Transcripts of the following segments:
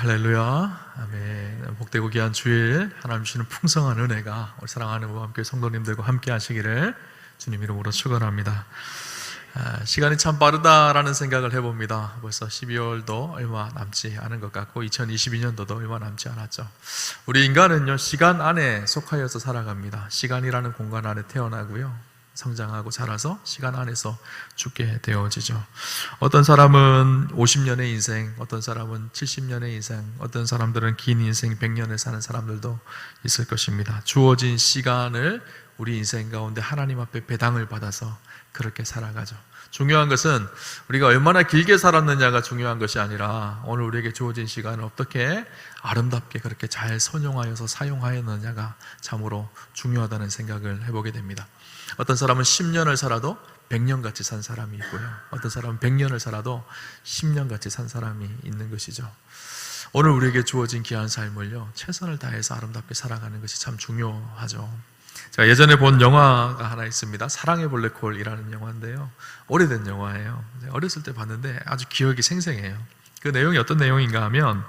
할렐루야. 아멘. 복되고 귀한 주일 하나님 주시는 풍성한 은혜가 우리 사랑하는 우와 함께 성도님들과 함께 하시기를 주님 이름으로 축원합니다. 아, 시간이 참 빠르다라는 생각을 해봅니다. 벌써 12월도 얼마 남지 않은 것 같고 2022년도도 얼마 남지 않았죠. 우리 인간은요 시간 안에 속하여서 살아갑니다. 시간이라는 공간 안에 태어나고요. 성장하고 자라서 시간 안에서 죽게 되어지죠. 어떤 사람은 50년의 인생, 어떤 사람은 70년의 인생, 어떤 사람들은 긴 인생 100년을 사는 사람들도 있을 것입니다. 주어진 시간을 우리 인생 가운데 하나님 앞에 배당을 받아서 그렇게 살아가죠. 중요한 것은 우리가 얼마나 길게 살았느냐가 중요한 것이 아니라 오늘 우리에게 주어진 시간을 어떻게 아름답게 그렇게 잘 선용하여서 사용하였느냐가 참으로 중요하다는 생각을 해보게 됩니다. 어떤 사람은 10년을 살아도 100년 같이 산 사람이 있고요. 어떤 사람은 100년을 살아도 10년 같이 산 사람이 있는 것이죠. 오늘 우리에게 주어진 귀한 삶을요, 최선을 다해서 아름답게 살아가는 것이 참 중요하죠. 제가 예전에 본 영화가 하나 있습니다. 사랑의 블랙홀이라는 영화인데요. 오래된 영화예요. 어렸을 때 봤는데 아주 기억이 생생해요. 그 내용이 어떤 내용인가 하면,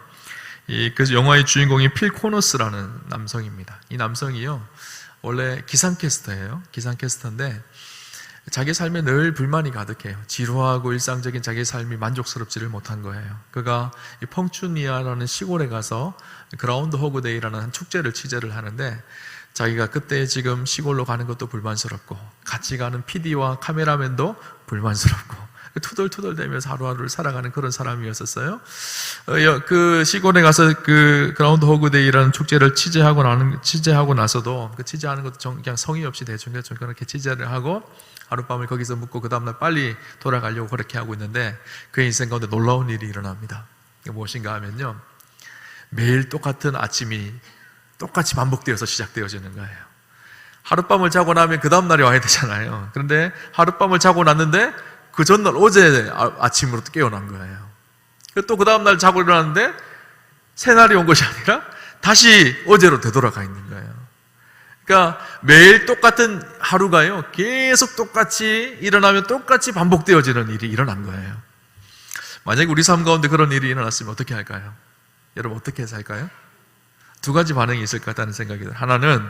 이그 영화의 주인공이 필 코너스라는 남성입니다. 이 남성이요, 원래 기상캐스터예요. 기상캐스터인데 자기 삶에 늘 불만이 가득해요. 지루하고 일상적인 자기 삶이 만족스럽지를 못한 거예요. 그가 이 펑추니아라는 시골에 가서 그라운드 호그데이라는 한 축제를 취재를 하는데 자기가 그때 지금 시골로 가는 것도 불만스럽고 같이 가는 PD와 카메라맨도 불만스럽고 투덜투덜 대면서 하루하루를 살아가는 그런 사람이었었어요. 어, 그 시골에 가서 그 그라운드 호그 데이라는 축제를 취재하고 나는 취재하고 나서도 그 취재하는 것도 그냥 성의 없이 대충 대충 그렇게 취재를 하고 하룻밤을 거기서 묵고 그 다음날 빨리 돌아가려고 그렇게 하고 있는데 그의 인생 가운데 놀라운 일이 일어납니다. 무엇인가 하면요. 매일 똑같은 아침이 똑같이 반복되어서 시작되어지는 거예요. 하룻밤을 자고 나면 그 다음날이 와야 되잖아요. 그런데 하룻밤을 자고 났는데 그 전날 어제 아, 아침으로 깨어난 거예요. 또 그 다음날 자고 일어났는데 새날이 온 것이 아니라 다시 어제로 되돌아가 있는 거예요. 그러니까 매일 똑같은 하루가요, 계속 똑같이 일어나면 똑같이 반복되어지는 일이 일어난 거예요. 만약에 우리 삶 가운데 그런 일이 일어났으면 어떻게 할까요? 여러분 어떻게 살까요? 두 가지 반응이 있을 것 같다는 생각이 들어요. 하나는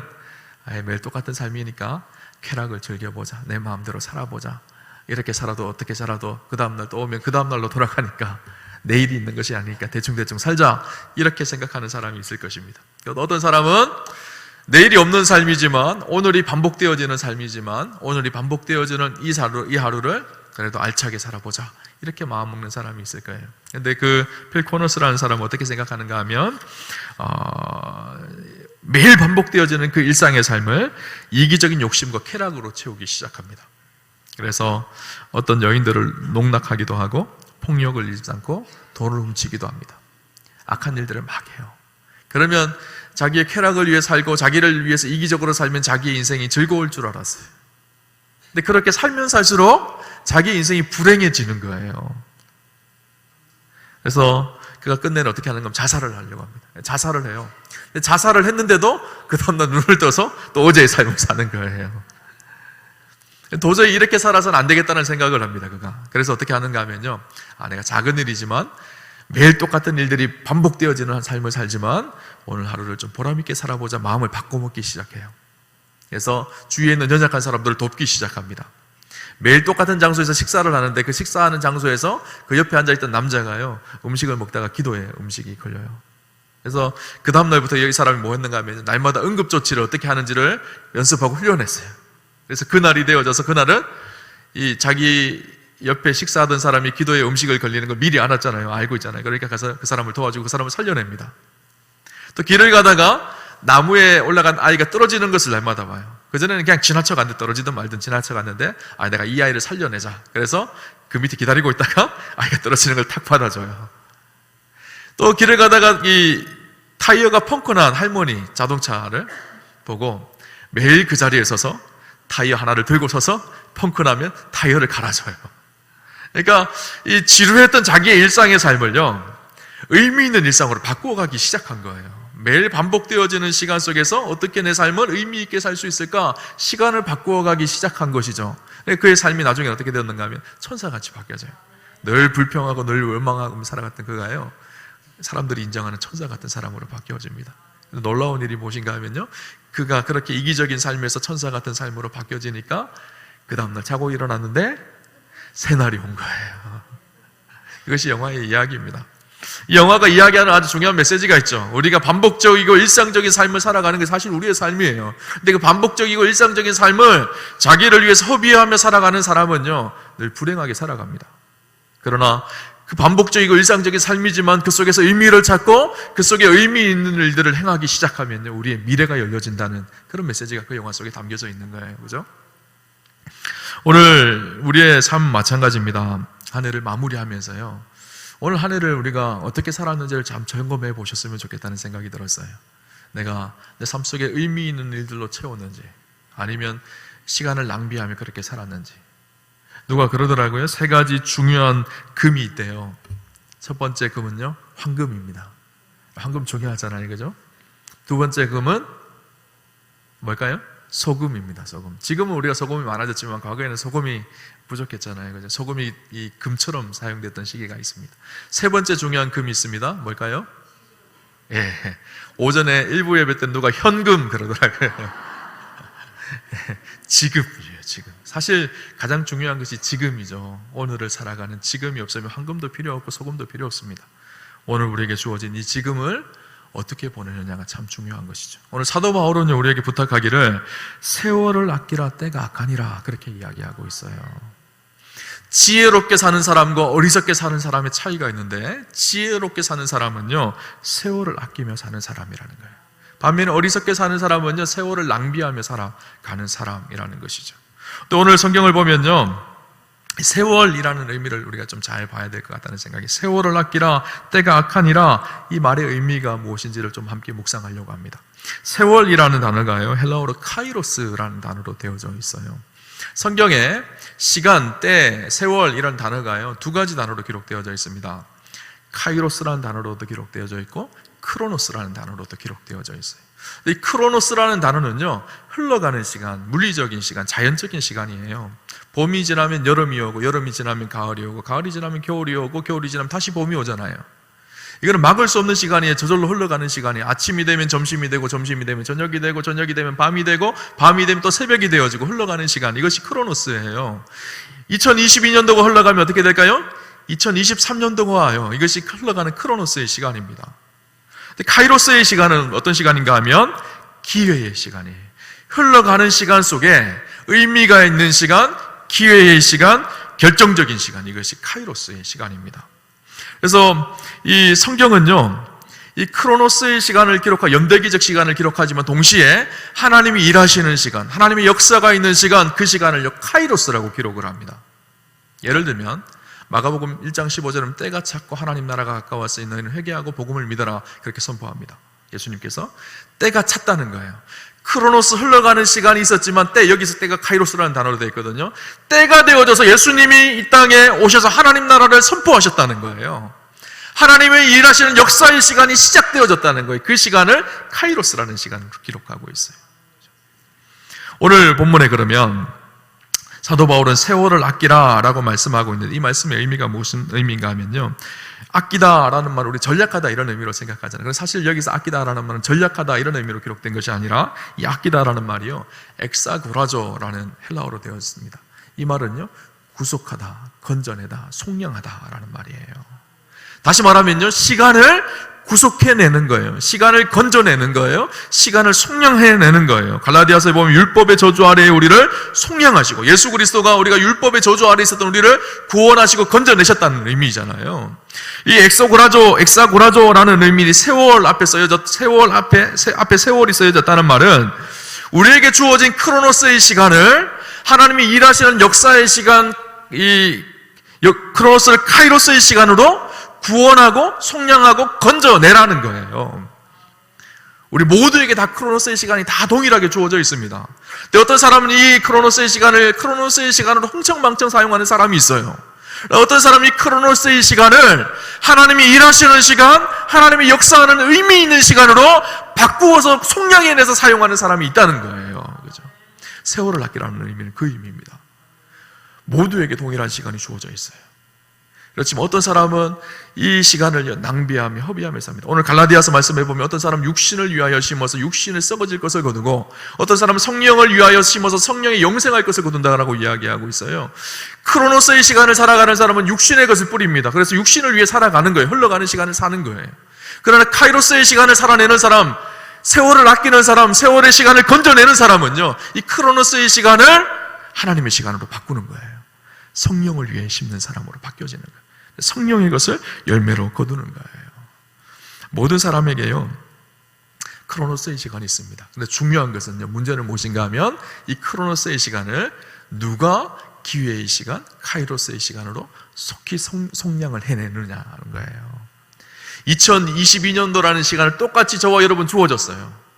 아예 매일 똑같은 삶이니까 쾌락을 즐겨보자. 내 마음대로 살아보자. 이렇게 살아도 어떻게 살아도 그 다음날 또 오면 그 다음날로 돌아가니까 내일이 있는 것이 아니니까 대충대충 살자. 이렇게 생각하는 사람이 있을 것입니다. 어떤 사람은 내일이 없는 삶이지만 오늘이 반복되어지는 삶이지만 오늘이 반복되어지는 이 하루, 이 하루를 그래도 알차게 살아보자. 이렇게 마음 먹는 사람이 있을 거예요. 근데 그 필 코너스라는 사람은 어떻게 생각하는가 하면, 어, 매일 반복되어지는 그 일상의 삶을 이기적인 욕심과 쾌락으로 채우기 시작합니다. 그래서 어떤 여인들을 농락하기도 하고 폭력을 일삼고 돈을 훔치기도 합니다. 악한 일들을 막 해요. 그러면 자기의 쾌락을 위해 살고 자기를 위해서 이기적으로 살면 자기의 인생이 즐거울 줄 알았어요. 근데 그렇게 살면 살수록 자기 인생이 불행해지는 거예요. 그래서 그가 끝내는 어떻게 하는 건 자살을 하려고 합니다. 자살을 해요. 자살을 했는데도 그 다음날 눈을 떠서 또 어제의 삶을 사는 거예요. 도저히 이렇게 살아서는 안 되겠다는 생각을 합니다, 그가. 그래서 어떻게 하는가 하면요. 아, 내가 작은 일이지만 매일 똑같은 일들이 반복되어지는 삶을 살지만 오늘 하루를 좀 보람있게 살아보자 마음을 바꿔먹기 시작해요. 그래서 주위에 있는 연약한 사람들을 돕기 시작합니다. 매일 똑같은 장소에서 식사를 하는데 그 식사하는 장소에서 그 옆에 앉아있던 남자가요, 음식을 먹다가 기도에 음식이 걸려요. 그래서 그 다음날부터 여기 사람이 뭐 했는가 하면 날마다 응급조치를 어떻게 하는지를 연습하고 훈련했어요. 그래서 그날이 되어져서 그날은 이 자기 옆에 식사하던 사람이 기도에 음식을 걸리는 걸 미리 알았잖아요. 알고 있잖아요. 그러니까 가서 그 사람을 도와주고 그 사람을 살려냅니다. 또 길을 가다가 나무에 올라간 아이가 떨어지는 것을 날마다 봐요. 그전에는 그냥 지나쳐 갔는데 떨어지든 말든 지나쳐 갔는데 아, 내가 이 아이를 살려내자. 그래서 그 밑에 기다리고 있다가 아이가 떨어지는 걸 탁 받아줘요. 또 길을 가다가 이 타이어가 펑크난 할머니 자동차를 보고 매일 그 자리에 서서 타이어 하나를 들고 서서 펑크나면 타이어를 갈아줘요. 그러니까 이 지루했던 자기의 일상의 삶을요, 의미 있는 일상으로 바꾸어가기 시작한 거예요. 매일 반복되어지는 시간 속에서 어떻게 내 삶을 의미 있게 살 수 있을까? 시간을 바꾸어 가기 시작한 것이죠. 그의 삶이 나중에 어떻게 되었는가 하면 천사같이 바뀌어져요. 늘 불평하고 늘 원망하고 살아갔던 그가요. 사람들이 인정하는 천사 같은 사람으로 바뀌어집니다. 놀라운 일이 무엇인가 하면요. 그가 그렇게 이기적인 삶에서 천사 같은 삶으로 바뀌어지니까 그 다음날 자고 일어났는데 새날이 온 거예요. 이것이 영화의 이야기입니다. 이 영화가 이야기하는 아주 중요한 메시지가 있죠. 우리가 반복적이고 일상적인 삶을 살아가는 게 사실 우리의 삶이에요. 근데 그 반복적이고 일상적인 삶을 자기를 위해서 허비하며 살아가는 사람은요, 늘 불행하게 살아갑니다. 그러나 그 반복적이고 일상적인 삶이지만 그 속에서 의미를 찾고 그 속에 의미 있는 일들을 행하기 시작하면요, 우리의 미래가 열려진다는 그런 메시지가 그 영화 속에 담겨져 있는 거예요. 그죠? 오늘 우리의 삶 마찬가지입니다. 한 해를 마무리하면서요. 오늘 한 해를 우리가 어떻게 살았는지를 참 점검해 보셨으면 좋겠다는 생각이 들었어요. 내가 내 삶 속에 의미 있는 일들로 채웠는지, 아니면 시간을 낭비하며 그렇게 살았는지. 누가 그러더라고요. 세 가지 중요한 금이 있대요. 첫 번째 금은요, 황금입니다. 황금 중요하잖아요. 그죠? 두 번째 금은 뭘까요? 소금입니다. 소금. 지금은 우리가 소금이 많아졌지만 과거에는 소금이 부족했잖아요. 그죠? 소금이 이 금처럼 사용됐던 시기가 있습니다. 세 번째 중요한 금이 있습니다. 뭘까요? 예. 오전에 일부 예배 때 누가 현금 그러더라고요. 지금이에요, 지금. 사실 가장 중요한 것이 지금이죠. 오늘을 살아가는 지금이 없으면 황금도 필요 없고 소금도 필요 없습니다. 오늘 우리에게 주어진 이 지금을 어떻게 보내느냐가 참 중요한 것이죠. 오늘 사도 바울은 우리에게 부탁하기를 세월을 아끼라 때가 악하니라 그렇게 이야기하고 있어요. 지혜롭게 사는 사람과 어리석게 사는 사람의 차이가 있는데 지혜롭게 사는 사람은요 세월을 아끼며 사는 사람이라는 거예요. 반면에 어리석게 사는 사람은요 세월을 낭비하며 살아가는 사람이라는 것이죠. 또 오늘 성경을 보면요 세월이라는 의미를 우리가 좀 잘 봐야 될 것 같다는 생각이 세월을 아끼라 때가 악하니라 이 말의 의미가 무엇인지를 좀 함께 묵상하려고 합니다. 세월이라는 단어가요 헬라어로 카이로스라는 단어로 되어져 있어요. 성경에 시간, 때, 세월 이런 단어가요 두 가지 단어로 기록되어져 있습니다. 카이로스라는 단어로도 기록되어져 있고 크로노스라는 단어로도 기록되어져 있어요. 이 크로노스라는 단어는요 흘러가는 시간, 물리적인 시간, 자연적인 시간이에요. 봄이 지나면 여름이 오고 여름이 지나면 가을이 오고 가을이 지나면 겨울이 오고 겨울이 지나면 다시 봄이 오잖아요. 이거는 막을 수 없는 시간이에요. 저절로 흘러가는 시간이에요. 아침이 되면 점심이 되고 점심이 되면 저녁이 되고 저녁이 되면 밤이 되고 밤이 되면 또 새벽이 되어지고 흘러가는 시간. 이것이 크로노스예요. 2022년도가 흘러가면 어떻게 될까요? 2023년도가 와요. 이것이 흘러가는 크로노스의 시간입니다. 카이로스의 시간은 어떤 시간인가 하면 기회의 시간이에요. 흘러가는 시간 속에 의미가 있는 시간, 기회의 시간, 결정적인 시간, 이것이 카이로스의 시간입니다. 그래서 이 성경은요, 이 크로노스의 시간을 기록하, 연대기적 시간을 기록하지만 동시에 하나님이 일하시는 시간, 하나님의 역사가 있는 시간, 그 시간을 카이로스라고 기록을 합니다. 예를 들면, 마가복음 1장 15절은 때가 찼고 하나님 나라가 가까웠으니 너희는 회개하고 복음을 믿어라 그렇게 선포합니다. 예수님께서 때가 찼다는 거예요. 크로노스 흘러가는 시간이 있었지만 때 여기서 때가 카이로스라는 단어로 되어 있거든요. 때가 되어져서 예수님이 이 땅에 오셔서 하나님 나라를 선포하셨다는 거예요. 하나님의 일하시는 역사의 시간이 시작되어졌다는 거예요. 그 시간을 카이로스라는 시간으로 기록하고 있어요. 오늘 본문에 그러면 사도 바울은 세월을 아끼라 라고 말씀하고 있는데 이 말씀의 의미가 무슨 의미인가 하면요. 아끼다 라는 말을 우리 전략하다 이런 의미로 생각하잖아요. 그래서 사실 여기서 아끼다 라는 말은 전략하다 이런 의미로 기록된 것이 아니라 이 아끼다 라는 말이요. 엑사구라조 라는 헬라어로 되어 있습니다. 이 말은요. 구속하다, 건전하다, 속량하다 라는 말이에요. 다시 말하면요. 시간을 구속해내는 거예요. 시간을 건져내는 거예요. 시간을 속량해내는 거예요. 갈라디아서에 보면 율법의 저주 아래에 우리를 속량하시고 예수 그리스도가 우리가 율법의 저주 아래에 있었던 우리를 구원하시고 건져내셨다는 의미잖아요. 이 엑소고라조, 엑사고라조라는 의미이 세월 앞에 쓰여졌, 세월 앞에, 세, 앞에 세월이 쓰여졌다는 말은 우리에게 주어진 크로노스의 시간을 하나님이 일하시는 역사의 시간, 이 크로노스를 카이로스의 시간으로 구원하고 속량하고 건져내라는 거예요. 우리 모두에게 다 크로노스의 시간이 다 동일하게 주어져 있습니다. 근데 어떤 사람은 이 크로노스의 시간을 크로노스의 시간으로 흥청망청 사용하는 사람이 있어요. 어떤 사람이 크로노스의 시간을 하나님이 일하시는 시간, 하나님이 역사하는 의미 있는 시간으로 바꾸어서 속량해내서 사용하는 사람이 있다는 거예요. 그죠? 세월을 아끼라는 의미는 그 의미입니다. 모두에게 동일한 시간이 주어져 있어요. 그렇지만 어떤 사람은 이 시간을 낭비하며 허비하며 삽니다. 오늘 갈라디아서 말씀해 보면 어떤 사람은 육신을 위하여 심어서 육신을 썩어질 것을 거두고 어떤 사람은 성령을 위하여 심어서 성령의 영생할 것을 거둔다라고 이야기하고 있어요. 크로노스의 시간을 살아가는 사람은 육신의 것을 뿌립니다. 그래서 육신을 위해 살아가는 거예요. 흘러가는 시간을 사는 거예요. 그러나 카이로스의 시간을 살아내는 사람, 세월을 아끼는 사람, 세월의 시간을 건져내는 사람은요, 이 크로노스의 시간을 하나님의 시간으로 바꾸는 거예요. 성령을 위해 심는 사람으로 바뀌어지는 거예요. 성령의 것을 열매로 거두는 거예요. 모든 사람에게요, 크로노스의 시간이 있습니다. 근데 중요한 것은요, 문제는 무엇인가 하면 이 크로노스의 시간을 누가 기회의 시간, 카이로스의 시간으로 속히 성, 성량을 해내느냐는 거예요. 2022년도라는 시간을 똑같이 저와 여러분 주어졌어요.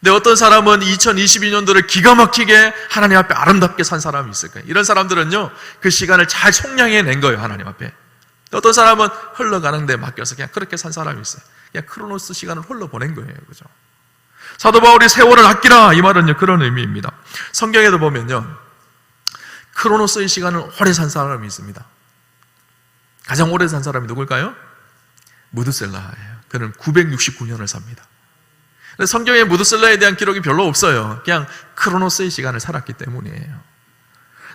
근데 어떤 사람은 2022년도를 기가 막히게 하나님 앞에 아름답게 산 사람이 있을 거예요. 이런 사람들은요, 그 시간을 잘 속량해 낸 거예요, 하나님 앞에. 어떤 사람은 흘러가는 데 맡겨서 그냥 그렇게 산 사람이 있어요. 그냥 크로노스 시간을 흘러보낸 거예요. 그죠? 사도 바울이 세월을 아끼라 이 말은요 그런 의미입니다. 성경에도 보면요 크로노스의 시간을 오래 산 사람이 있습니다. 가장 오래 산 사람이 누굴까요? 무드셀라예요. 그는 969년을 삽니다. 성경에 무드셀라에 대한 기록이 별로 없어요. 그냥 크로노스의 시간을 살았기 때문이에요.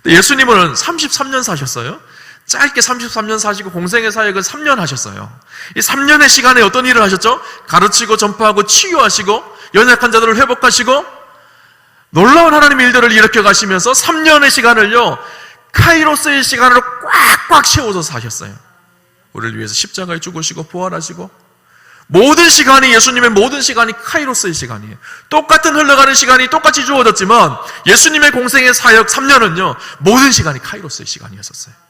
예수님은 33년 사셨어요. 짧게 33년 사시고 공생의 사역을 3년 하셨어요. 이 3년의 시간에 어떤 일을 하셨죠? 가르치고 전파하고 치유하시고 연약한 자들을 회복하시고 놀라운 하나님의 일들을 일으켜 가시면서 3년의 시간을요 카이로스의 시간으로 꽉꽉 채워서 사셨어요. 우리를 위해서 십자가에 죽으시고 부활하시고 모든 시간이 예수님의 모든 시간이 카이로스의 시간이에요. 똑같은 흘러가는 시간이 똑같이 주어졌지만 예수님의 공생의 사역 3년은요 모든 시간이 카이로스의 시간이었었어요.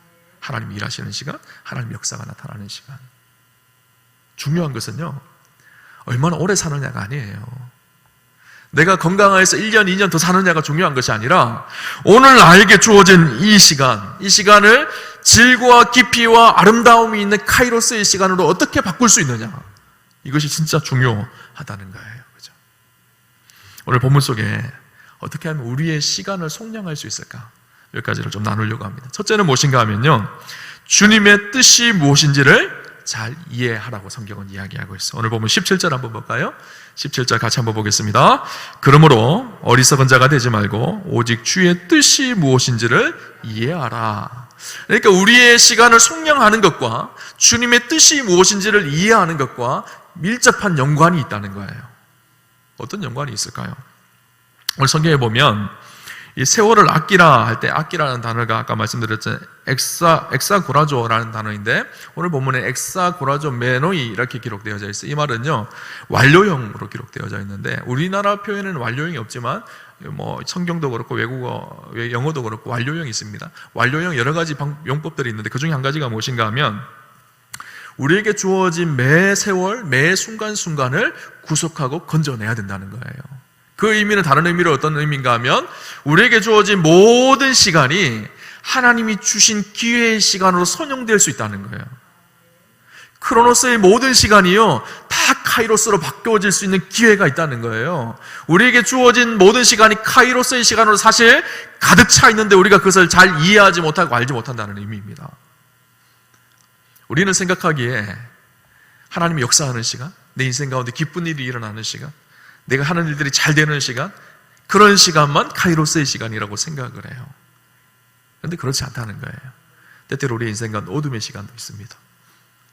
하나님 일하시는 시간, 하나님 역사가 나타나는 시간. 중요한 것은요, 얼마나 오래 사느냐가 아니에요. 내가 건강해서 1년, 2년 더 사느냐가 중요한 것이 아니라, 오늘 나에게 주어진 이 시간, 이 시간을 질과 깊이와 아름다움이 있는 카이로스의 시간으로 어떻게 바꿀 수 있느냐. 이것이 진짜 중요하다는 거예요. 그죠? 오늘 본문 속에 어떻게 하면 우리의 시간을 속량할 수 있을까? 몇 가지를 좀 나누려고 합니다. 첫째는 무엇인가 하면요. 주님의 뜻이 무엇인지를 잘 이해하라고 성경은 이야기하고 있어. 오늘 보면 17절 한번 볼까요? 17절 같이 한번 보겠습니다. 그러므로 어리석은 자가 되지 말고 오직 주의 뜻이 무엇인지를 이해하라. 그러니까 우리의 시간을 속량하는 것과 주님의 뜻이 무엇인지를 이해하는 것과 밀접한 연관이 있다는 거예요. 어떤 연관이 있을까요? 오늘 성경에 보면 이 세월을 아끼라 할 때 아끼라는 단어가 아까 말씀드렸죠. 엑사 엑사고라조라는 단어인데 오늘 본문에 엑사고라조 메노이 이렇게 기록되어져 있어요. 이 말은요 완료형으로 기록되어져 있는데 우리나라 표현에는 완료형이 없지만 뭐 성경도 그렇고 외국어 영어도 그렇고 완료형이 있습니다. 완료형 여러 가지 방, 용법들이 있는데 그 중에 한 가지가 무엇인가 하면 우리에게 주어진 매 세월 매 순간순간을 구속하고 건져내야 된다는 거예요. 그 의미는 다른 의미로 어떤 의미인가 하면 우리에게 주어진 모든 시간이 하나님이 주신 기회의 시간으로 선용될 수 있다는 거예요. 크로노스의 모든 시간이요, 다 카이로스로 바뀌어질 수 있는 기회가 있다는 거예요. 우리에게 주어진 모든 시간이 카이로스의 시간으로 사실 가득 차 있는데 우리가 그것을 잘 이해하지 못하고 알지 못한다는 의미입니다. 우리는 생각하기에 하나님이 역사하는 시간, 내 인생 가운데 기쁜 일이 일어나는 시간, 내가 하는 일들이 잘 되는 시간, 그런 시간만 카이로스의 시간이라고 생각을 해요. 그런데 그렇지 않다는 거예요. 때때로 우리 인생 가운데 어둠의 시간도 있습니다.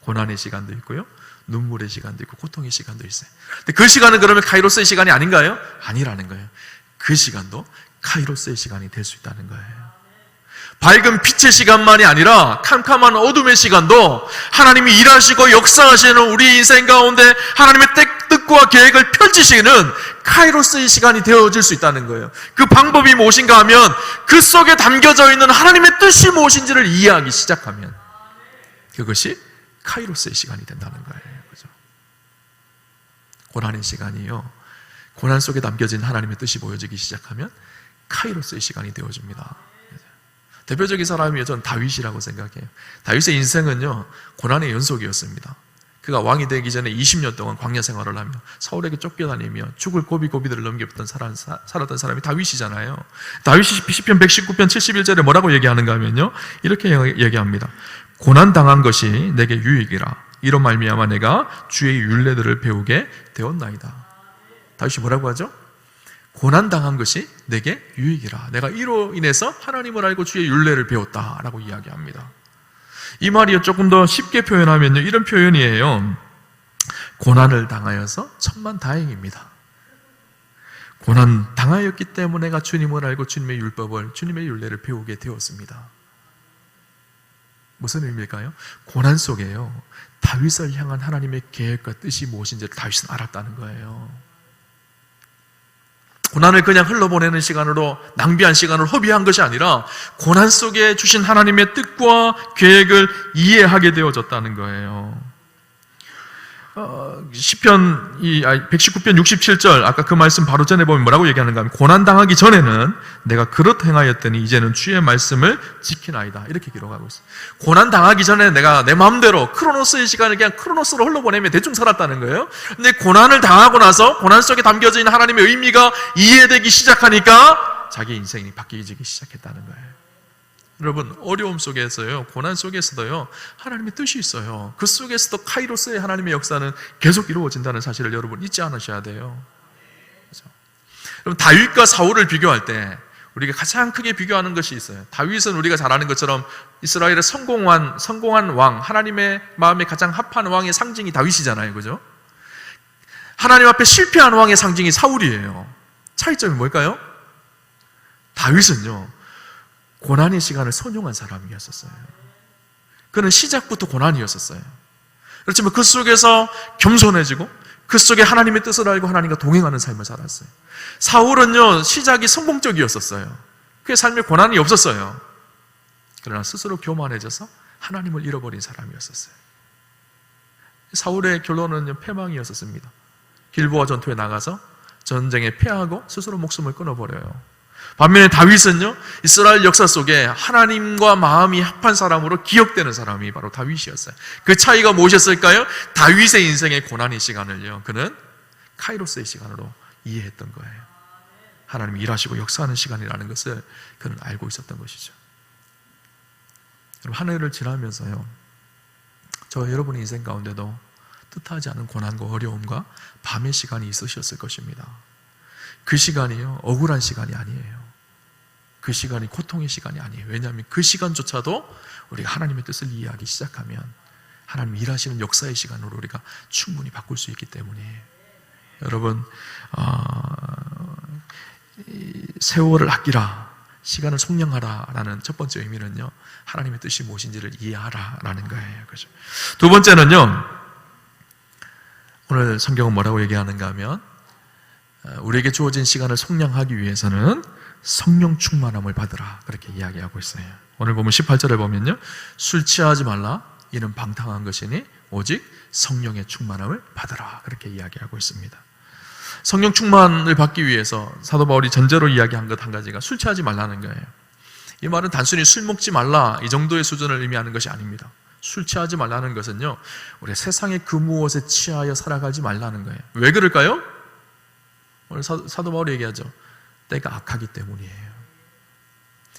고난의 시간도 있고요. 눈물의 시간도 있고 고통의 시간도 있어요. 근데 그 시간은 그러면 카이로스의 시간이 아닌가요? 아니라는 거예요. 그 시간도 카이로스의 시간이 될 수 있다는 거예요. 밝은 빛의 시간만이 아니라 캄캄한 어둠의 시간도 하나님이 일하시고 역사하시는 우리 인생 가운데 하나님의 뜻과 계획을 펼치시는 카이로스의 시간이 되어질 수 있다는 거예요. 그 방법이 무엇인가 하면 그 속에 담겨져 있는 하나님의 뜻이 무엇인지를 이해하기 시작하면 그것이 카이로스의 시간이 된다는 거예요. 그죠? 고난의 시간이요. 고난 속에 담겨진 하나님의 뜻이 보여지기 시작하면 카이로스의 시간이 되어집니다. 대표적인 사람이 저는 다윗이라고 생각해요. 다윗의 인생은요, 고난의 연속이었습니다. 그가 왕이 되기 전에 20년 동안 광야 생활을 하며 서울에게 쫓겨다니며 죽을 고비고비들을 넘겼던 사람, 살았던 사람이 다윗이잖아요. 다윗이 시편 119편 71절에 뭐라고 얘기하는가 하면요. 이렇게 얘기합니다. 고난 당한 것이 내게 유익이라. 이로 말미암아 내가 주의 윤례들을 배우게 되었나이다. 다시 뭐라고 하죠? 고난 당한 것이 내게 유익이라. 내가 이로 인해서 하나님을 알고 주의 윤례를 배웠다라고 이야기합니다. 이 말이 조금 더 쉽게 표현하면요. 이런 표현이에요. 고난을 당하여서 천만 다행입니다. 고난 당하였기 때문에 내가 주님을 알고 주님의 율법을 주님의 윤례를 배우게 되었습니다. 무슨 의미일까요? 고난 속에요. 다윗을 향한 하나님의 계획과 뜻이 무엇인지를 다윗은 알았다는 거예요. 고난을 그냥 흘러보내는 시간으로 낭비한 시간을 허비한 것이 아니라 고난 속에 주신 하나님의 뜻과 계획을 이해하게 되어졌다는 거예요. 어, 시편 이 119편 67절 아까 그 말씀 바로 전에 보면 뭐라고 얘기하는가 하면 고난 당하기 전에는 내가 그렇 행하였더니 이제는 주의 말씀을 지키나이다 이렇게 기록하고 있어요. 고난 당하기 전에 내가 내 마음대로 크로노스의 시간을 그냥 크로노스로 흘러보내며 대충 살았다는 거예요. 근데 고난을 당하고 나서 고난 속에 담겨져 있는 하나님의 의미가 이해되기 시작하니까 자기 인생이 바뀌기 시작했다는 거예요. 여러분 어려움 속에서요 고난 속에서도요 하나님의 뜻이 있어요. 그 속에서도 카이로스의 하나님의 역사는 계속 이루어진다는 사실을 여러분 잊지 않으셔야 돼요. 그렇죠? 여러분 다윗과 사울을 비교할 때 우리가 가장 크게 비교하는 것이 있어요. 다윗은 우리가 잘 아는 것처럼 이스라엘의 성공한 성공한 왕 하나님의 마음에 가장 합한 왕의 상징이 다윗이잖아요. 그죠? 하나님 앞에 실패한 왕의 상징이 사울이에요. 차이점이 뭘까요? 다윗은요 고난의 시간을 선용한 사람이었었어요. 그는 시작부터 고난이었었어요. 그렇지만 그 속에서 겸손해지고 그 속에 하나님의 뜻을 알고 하나님과 동행하는 삶을 살았어요. 사울은요, 시작이 성공적이었었어요. 그의 삶에 고난이 없었어요. 그러나 스스로 교만해져서 하나님을 잃어버린 사람이었었어요. 사울의 결론은 패망이었었습니다. 길보아 전투에 나가서 전쟁에 패하고 스스로 목숨을 끊어버려요. 반면에 다윗은요, 이스라엘 역사 속에 하나님과 마음이 합한 사람으로 기억되는 사람이 바로 다윗이었어요. 그 차이가 무엇이었을까요? 다윗의 인생의 고난의 시간을요, 그는 카이로스의 시간으로 이해했던 거예요. 하나님이 일하시고 역사하는 시간이라는 것을 그는 알고 있었던 것이죠. 한 해를 지나면서요, 저 여러분의 인생 가운데도 뜻하지 않은 고난과 어려움과 밤의 시간이 있으셨을 것입니다. 그 시간이요, 억울한 시간이 아니에요. 그 시간이 고통의 시간이 아니에요. 왜냐하면 그 시간조차도 우리가 하나님의 뜻을 이해하기 시작하면 하나님 일하시는 역사의 시간으로 우리가 충분히 바꿀 수 있기 때문이에요. 여러분, 어, 세월을 아끼라, 시간을 속량하라라는 첫 번째 의미는요, 하나님의 뜻이 무엇인지를 이해하라라는 거예요. 그죠? 두 번째는요, 오늘 성경은 뭐라고 얘기하는가 하면, 어, 우리에게 주어진 시간을 속량하기 위해서는 성령 충만함을 받으라. 그렇게 이야기하고 있어요. 오늘 보면 18절에 보면요. 술 취하지 말라. 이는 방탕한 것이니 오직 성령의 충만함을 받으라. 그렇게 이야기하고 있습니다. 성령 충만을 받기 위해서 사도 바울이 전제로 이야기한 것 한 가지가 술 취하지 말라는 거예요. 이 말은 단순히 술 먹지 말라 이 정도의 수준을 의미하는 것이 아닙니다. 술 취하지 말라는 것은요, 우리 세상의 그 무엇에 취하여 살아가지 말라는 거예요. 왜 그럴까요? 오늘 사, 도 바울이 얘기하죠. 때가 악하기 때문이에요.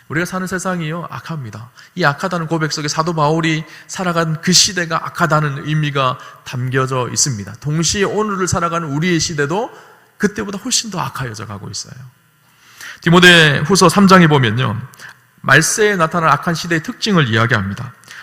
우리가 사는 세상이요, 악합니다. 이 악하다는 고백 속에 사도 바울이 살아간 그 시대가 악하다는 의미가 담겨져 있습니다. 동시에 오늘을 살아가는 우리의 시대도 그때보다 훨씬 더 악하여져 가고 있어요. 디모데 후서 3장에 보면요. 말세에 나타난 악한 시대의 특징을 이야기합니다.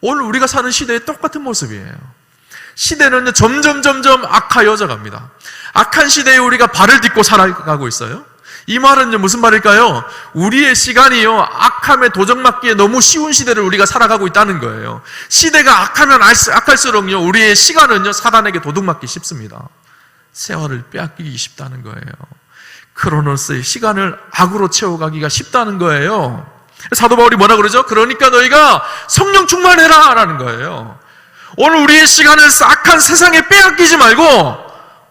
오늘 우리가 사는 시대의 똑같은 모습이에요. 시대는 점점 점점 악하여져 갑니다. 악한 시대에 우리가 발을 딛고 살아가고 있어요. 이 말은 무슨 말일까요? 우리의 시간이요, 악함에 도적맞기에 너무 쉬운 시대를 우리가 살아가고 있다는 거예요. 시대가 악하면 악할수록요, 우리의 시간은요, 사단에게 도둑맞기 쉽습니다. 세월을 빼앗기기 쉽다는 거예요. 크로노스의 시간을 악으로 채워가기가 쉽다는 거예요. 사도 바울이 뭐라 그러죠? 그러니까 너희가 성령 충만해라! 라는 거예요. 오늘 우리의 시간을 싹한 세상에 빼앗기지 말고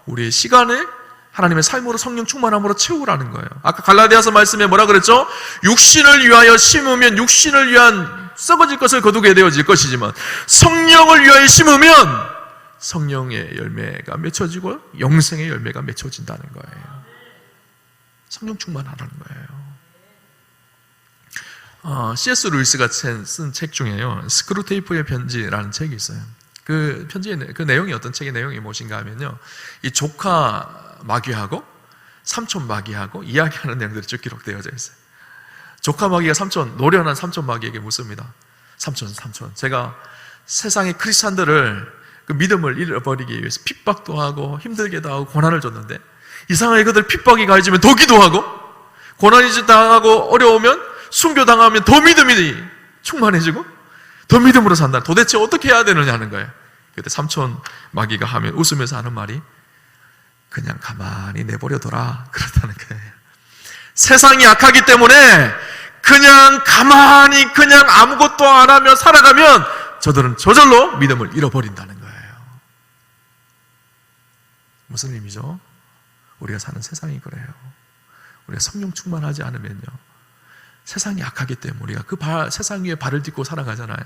우리의 시간을 하나님의 삶으로 성령 충만함으로 채우라는 거예요. 아까 갈라디아서 말씀에 뭐라 그랬죠? 육신을 위하여 심으면 육신을 위한 썩어질 것을 거두게 되어질 것이지만 성령을 위하여 심으면 성령의 열매가 맺혀지고 영생의 열매가 맺혀진다는 거예요. 성령 충만하라는 거예요. 어, C.S. 루이스가 쓴 책 중에요. 스크루테이프의 편지라는 책이 있어요. 그 편지의 내- 그 내용이 어떤 책의 내용이 무엇인가 하면요. 이 조카 마귀하고 삼촌 마귀하고 이야기하는 내용들이 쭉 기록되어져 있어요. 조카 마귀가 삼촌, 노련한 삼촌 마귀에게 묻습니다. 삼촌, 삼촌. 제가 세상의 크리스찬들을 그 믿음을 잃어버리기 위해서 핍박도 하고 힘들게도 하고 고난을 줬는데 이상하게 그들 핍박이 가해지면 더 기도 하고 고난이 당하고 어려우면 순교당하면 더 믿음이 충만해지고 더 믿음으로 산다. 도대체 어떻게 해야 되느냐 하는 거예요. 그때 삼촌 마귀가 하면 웃으면서 하는 말이 그냥 가만히 내버려둬라. 그렇다는 거예요. 세상이 약하기 때문에 그냥 가만히 그냥 아무것도 안 하며 살아가면 저들은 저절로 믿음을 잃어버린다는 거예요. 무슨 의미죠? 우리가 사는 세상이 그래요. 우리가 성령 충만하지 않으면요. 세상이 약하기 때문에 우리가 그 발- 세상 위에 발을 딛고 살아가잖아요.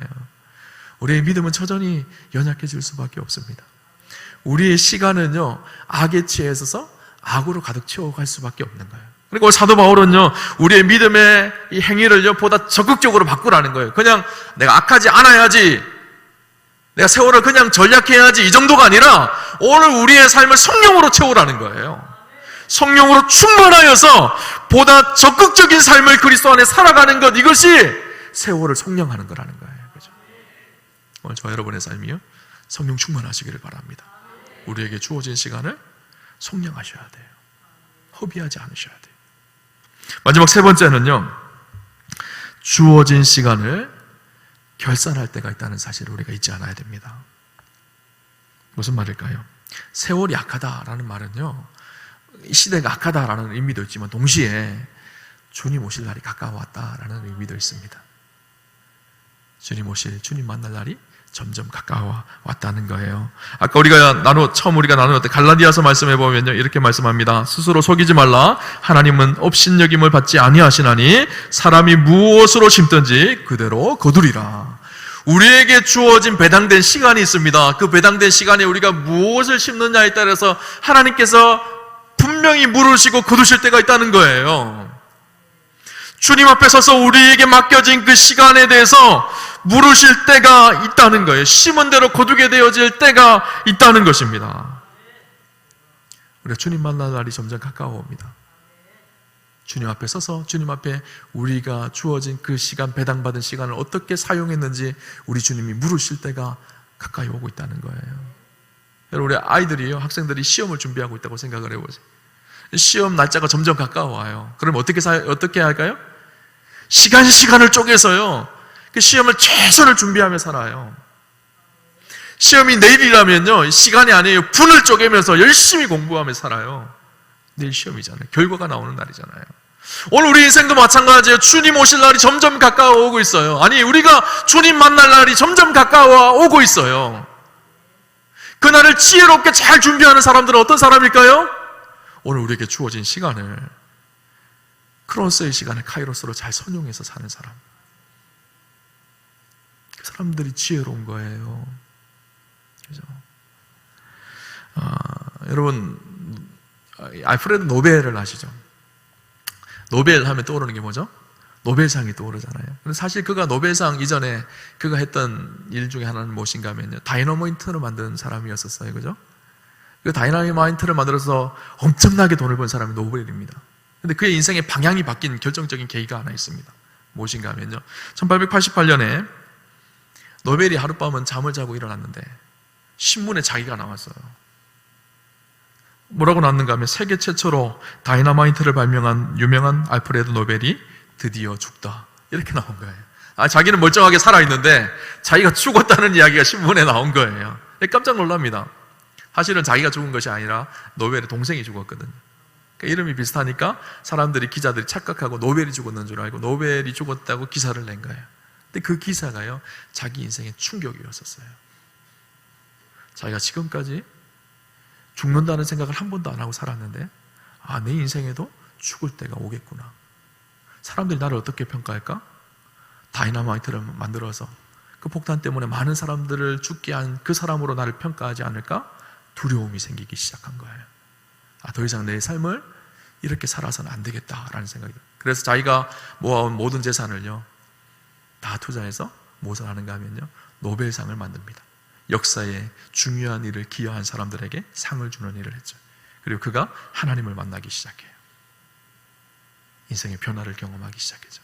우리의 믿음은 처전히 연약해질 수밖에 없습니다. 우리의 시간은요, 악에 취해 있어서 악으로 가득 채워갈 수밖에 없는 거예요. 그리고 사도 바울은요, 우리의 믿음의 이 행위를요, 보다 적극적으로 바꾸라는 거예요. 그냥 내가 악하지 않아야지, 내가 세월을 그냥 전략해야지, 이 정도가 아니라, 오늘 우리의 삶을 성령으로 채우라는 거예요. 성령으로 충만하여서 보다 적극적인 삶을 그리스도 안에 살아가는 것, 이것이 세월을 성령하는 거라는 거예요. 그죠? 오늘 저 여러분의 삶이요, 성령 충만하시기를 바랍니다. 우리에게 주어진 시간을 성령하셔야 돼요. 허비하지 않으셔야 돼요. 마지막 세 번째는요, 주어진 시간을 결산할 때가 있다는 사실을 우리가 잊지 않아야 됩니다. 무슨 말일까요? 세월이 약하다라는 말은요, 이 시대가 악하다라는 의미도 있지만 동시에 주님 오실 날이 가까워왔다라는 의미도 있습니다. 주님 오실, 주님 만날 날이 점점 가까워 왔다는 거예요. 아까 우리가 나누 처음 우리가 나누었던 갈라디아서 말씀해 보면요 이렇게 말씀합니다. 스스로 속이지 말라. 하나님은 업신여김을 받지 아니하시나니 사람이 무엇으로 심든지 그대로 거두리라. 우리에게 주어진 배당된 시간이 있습니다. 그 배당된 시간에 우리가 무엇을 심느냐에 따라서 하나님께서 분명히 물으시고 거두실 때가 있다는 거예요. 주님 앞에 서서 우리에게 맡겨진 그 시간에 대해서 물으실 때가 있다는 거예요. 심은 대로 거두게 되어질 때가 있다는 것입니다. 우리가 주님 만날 날이 점점 가까워 옵니다. 주님 앞에 서서 주님 앞에 우리가 주어진 그 시간, 배당받은 시간을 어떻게 사용했는지 우리 주님이 물으실 때가 가까이 오고 있다는 거예요. 여러분, 우리 아이들이요, 학생들이 시험을 준비하고 있다고 생각을 해보세요. 시험 날짜가 점점 가까워와요. 그럼 어떻게 사, 어떻게 할까요? 시간 시간을 쪼개서요. 그 시험을 최선을 준비하며 살아요. 시험이 내일이라면요. 시간이 아니에요. 분을 쪼개면서 열심히 공부하며 살아요. 내일 시험이잖아요. 결과가 나오는 날이잖아요. 오늘 우리 인생도 마찬가지예요. 주님 오실 날이 점점 가까워 오고 있어요. 아니, 우리가 주님 만날 날이 점점 가까워 오고 있어요. 그날을 지혜롭게 잘 준비하는 사람들은 어떤 사람일까요? 오늘 우리에게 주어진 시간을 크로스의 시간을 카이로스로 잘 선용해서 사는 사람. 그 사람들이 지혜로운 거예요. 그죠? 아, 여러분, 알프레드 노벨을 아시죠? 노벨 하면 떠오르는 게 뭐죠? 노벨상이 떠오르잖아요. 사실 그가 노벨상 이전에 그가 했던 일 중에 하나는 무엇인가 하면요. 다이너마이트를 만든 사람이었었어요. 그죠? 그 다이너마이트를 만들어서 엄청나게 돈을 번 사람이 노벨입니다. 근데 그의 인생의 방향이 바뀐 결정적인 계기가 하나 있습니다. 무엇인가 하면요. 1888년에 노벨이 하룻밤은 잠을 자고 일어났는데 신문에 자기가 나왔어요. 뭐라고 나왔는가 하면 세계 최초로 다이너마이트를 발명한 유명한 알프레드 노벨이 드디어 죽다. 이렇게 나온 거예요. 아, 자기는 멀쩡하게 살아있는데 자기가 죽었다는 이야기가 신문에 나온 거예요. 깜짝 놀랍니다. 사실은 자기가 죽은 것이 아니라 노벨의 동생이 죽었거든요. 그러니까 이름이 비슷하니까 사람들이 기자들이 착각하고 노벨이 죽었는 줄 알고 노벨이 죽었다고 기사를 낸 거예요. 근데 그 기사가요 자기 인생의 충격이었었어요. 자기가 지금까지 죽는다는 생각을 한 번도 안 하고 살았는데, 아, 내 인생에도 죽을 때가 오겠구나. 사람들이 나를 어떻게 평가할까? 다이나마이트를 만들어서 그 폭탄 때문에 많은 사람들을 죽게 한 그 사람으로 나를 평가하지 않을까? 두려움이 생기기 시작한 거예요. 아, 더 이상 내 삶을 이렇게 살아서는 안 되겠다라는 생각이 들어요. 그래서 자기가 모아온 모든 재산을요, 다 투자해서 무엇을 하는가 하면요, 노벨상을 만듭니다. 역사에 중요한 일을 기여한 사람들에게 상을 주는 일을 했죠. 그리고 그가 하나님을 만나기 시작해요. 인생의 변화를 경험하기 시작했죠.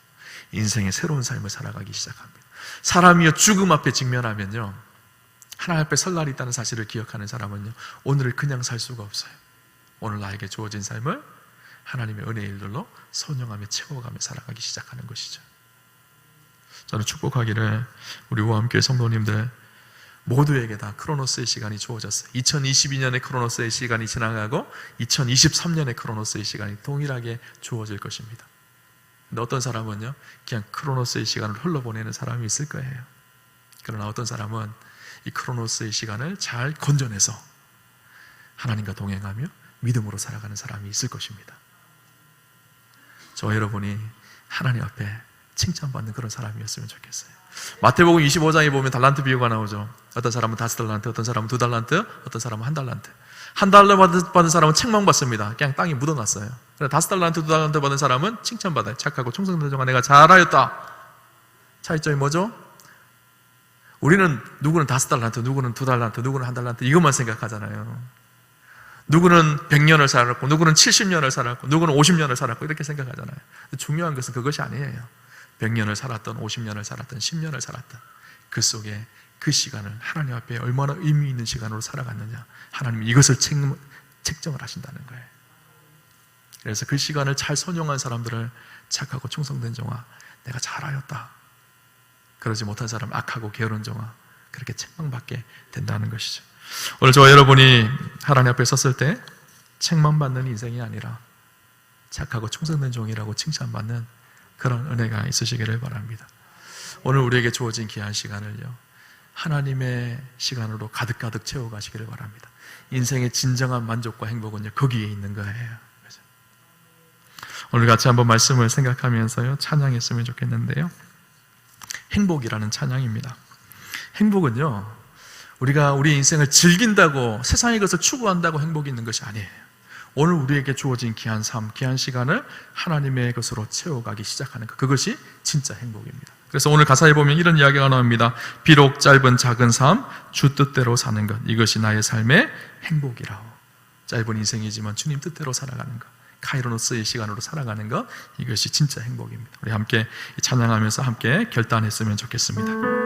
인생의 새로운 삶을 살아가기 시작합니다. 사람이요 죽음 앞에 직면하면요 하나님 앞에 설 날이 있다는 사실을 기억하는 사람은요 오늘을 그냥 살 수가 없어요. 오늘 나에게 주어진 삶을 하나님의 은혜의 일들로 선용하며 채워가며 살아가기 시작하는 것이죠. 저는 축복하기를 우리 우함교회 성도님들 모두에게 다 크로노스의 시간이 주어졌어요. 2022년의 크로노스의 시간이 지나가고 2023년의 크로노스의 시간이 동일하게 주어질 것입니다. 근데 어떤 사람은요, 그냥 크로노스의 시간을 흘러보내는 사람이 있을 거예요. 그러나 어떤 사람은 이 크로노스의 시간을 잘 건져내서 하나님과 동행하며 믿음으로 살아가는 사람이 있을 것입니다. 저 여러분이 하나님 앞에 칭찬받는 그런 사람이었으면 좋겠어요. 마태복음 25장에 보면 달란트 비유가 나오죠. 어떤 사람은 다섯 달란트, 어떤 사람은 두 달란트, 어떤 사람은 한 달란트. 한 달러 받은 사람은 책망 받습니다. 그냥 땅에 묻어놨어요. 다섯 달란트, 두 달란트 받은 사람은 칭찬받아요. 착하고 종아 내가 잘하였다. 차이점이 뭐죠? 우리는 누구는 다섯 달란트, 누구는 두 달란트, 누구는 한 달란트 이것만 생각하잖아요. 누구는 100년을 살았고, 누구는 70년을 살았고, 누구는 50년을 살았고 이렇게 생각하잖아요. 중요한 것은 그것이 아니에요. 100년을 살았던 50년을 살았던 10년을 살았던 그 속에 그 시간을 하나님 앞에 얼마나 의미 있는 시간으로 살아갔느냐. 하나님 이것을 책, 책정을 하신다는 거예요. 그래서 그 시간을 잘 선용한 사람들을 착하고 충성된 종아 내가 잘하였다. 그러지 못한 사람 악하고 게으른 종아 그렇게 책망받게 된다는 것이죠. 오늘 저와 여러분이 하나님 앞에 섰을 때 책망받는 인생이 아니라 착하고 충성된 종이라고 칭찬받는 그런 은혜가 있으시기를 바랍니다. 오늘 우리에게 주어진 귀한 시간을요. 하나님의 시간으로 가득가득 채워 가시기를 바랍니다. 인생의 진정한 만족과 행복은요, 거기에 있는 거예요. 그죠? 오늘 같이 한번 말씀을 생각하면서요, 찬양했으면 좋겠는데요. 행복이라는 찬양입니다. 행복은요, 우리가 우리 인생을 즐긴다고 세상의 것을 추구한다고 행복이 있는 것이 아니에요. 오늘 우리에게 주어진 귀한 삶, 귀한 시간을 하나님의 것으로 채워가기 시작하는 것. 그것이 진짜 행복입니다. 그래서 오늘 가사에 보면 이런 이야기가 나옵니다. 비록 짧은 작은 삶, 주 뜻대로 사는 것. 이것이 나의 삶의 행복이라고. 짧은 인생이지만 주님 뜻대로 살아가는 것. 카이로노스의 시간으로 살아가는 것. 이것이 진짜 행복입니다. 우리 함께 찬양하면서 함께 결단했으면 좋겠습니다.